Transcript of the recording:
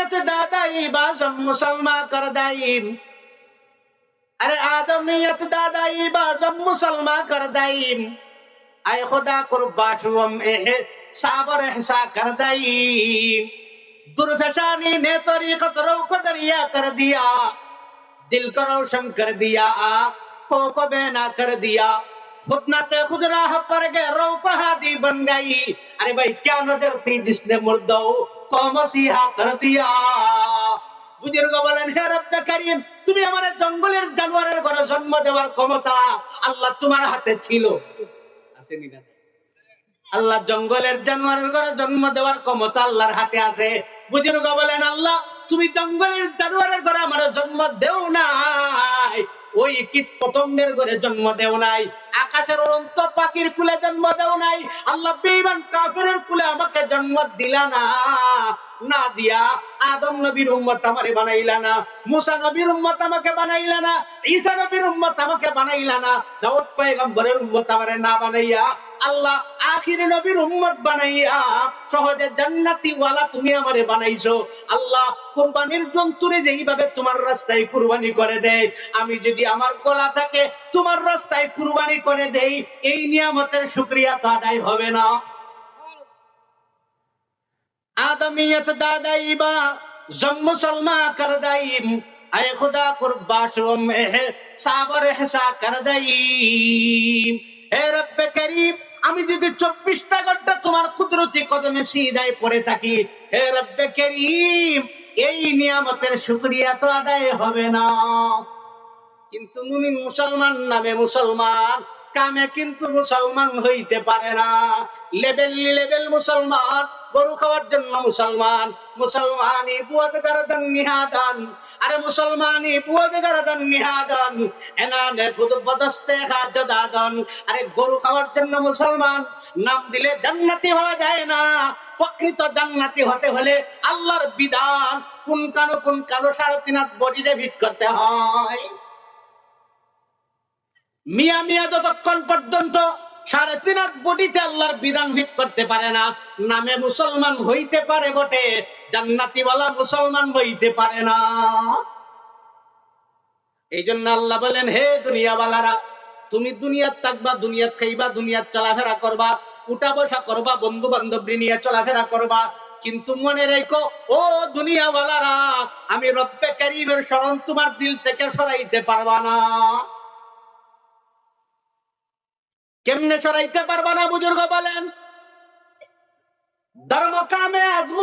आदमियत दादाई बाजम मुसलमा कर दाईम अरे आदमियत दादाई बाजम मुसलमा कर दाईम आय खुदा कुर्बाशुम एह साबर एहसा कर दाईम दुर्फशानी ने तरीकत रौक दरिया कर दिया। दिल को रोशन कर दिया को को बेना कर दिया। खुद ना ते खुद राह पर गए रो पहादी बन गई अरे भाई क्या नजर थी जिसने मुर्दो को मसीहा कर दिया বুজুর্গ বলেন হে রব্বে করিম তুমি আমার জঙ্গলের জানোয়ারের ঘরে জন্ম দেওয়ার ক্ষমতা আল্লাহ তোমার হাতে ছিল আসেনি না আল্লাহ জঙ্গলের জানোয়ারের ঘরে জন্ম দেওয়ার ক্ষমতা আল্লাহর হাতে আছে বুজুর্গ বলেন আল্লাহ তুমি জঙ্গলের জানোয়ারের ঘরে আমার জন্ম দেও নাই ওই কীট পতঙ্গের ঘরে জন্ম দেও নাই আকাশের অনন্ত পাখির কুলে জন্ম দেও নাই। আল্লাহ বেঈমান কাফিরের কুলে আমাকে জন্ম দিলা না। না দিয়া আদম নবীর উম্মত আমারে বানাইলা না, মুসা নবীর উম্মত আমাকে বানাইলা না, ঈসা নবীর উম্মত আমাকে বানাইলা না, দাউদ পয়গম্বরের উম্মত আমারে না বানাইয়া, আল্লাহ আখির নবীর উম্মত বানাইয়া সহজে জান্নাতি ওয়ালা তুমি আমারে বানাইছো। আল্লাহ কুরবানির জন্তুরে যেইভাবে তোমার রাস্তায় কুরবানি করে দেয়, আমি যদি আমার গলা থাকে তোমার রাস্তায় কুরবানি করে দেই, এই নিয়ামতের শুকরিয়া তো আদায় হবে না। आदमियत दादाई बा जम मुसलमा कर दाईम अय खुदा कुर्बाशो में साबर हेसा कर दाईम হে রব্বে করিম আমি যদি চব্বিশটা ঘন্টা তোমার কুদরতি কদমে সিদায় পড়ে থাকি হে রব্বে করিম এই নিয়ামতের শুকরিয়া তো আদায় হবে না কিন্তু মুমিন মুসলমান নামে মুসলমান কামে কিন্তু মুসলমান হইতে পারে না লেভেল লেভেল মুসলমান গরু খাওয়ার জন্য মুসলমান মুসলমানি বুয়াদ গারদান নিহাদান। আরে মুসলমানি বুয়াদ গারদান নিহাদান। এনানে খুদ বদস্তে হাজদাদন। আরে গরু খাওয়ার জন্য মুসলমান, নাম দিলে জান্নাতি হওয়া যায় না। প্রকৃত জান্নাতি হতে হলে আল্লাহর বিধান, কোন কানো কোন কালো সাড়ে তিন হাত বডিতে ভিট করতে হয়। মিয়া মিয়া যতক্ষণ পর্যন্ত সাড়ে তিন বডিতে আল্লাহর বিধান ভিট করতে পারে না। নামে মুসলমান হইতে পারে বটে, জান্নাতিওয়ালা মুসলমান হইতে পারে না। এই জন্য আল্লাহ বলেন, হে দুনিয়াওয়ালারা, তুমি দুনিয়াত থাকবা, দুনিয়াত খাইবা, দুনিয়াত চলাফেরা করবা, উঠা বসা করবা বন্ধু বান্ধব নিয়ে চলাফেরা করবা। কিন্তু মনে রেখো, ও দুনিয়াওয়ালারা, আমি রব্বে কারিমের স্মরণ তোমার দিল থেকে সরাইতে পারবা না। কেমনে সরাইতে পারবা না বুজুর্গ বলেন? ধর্ম কামে আজমু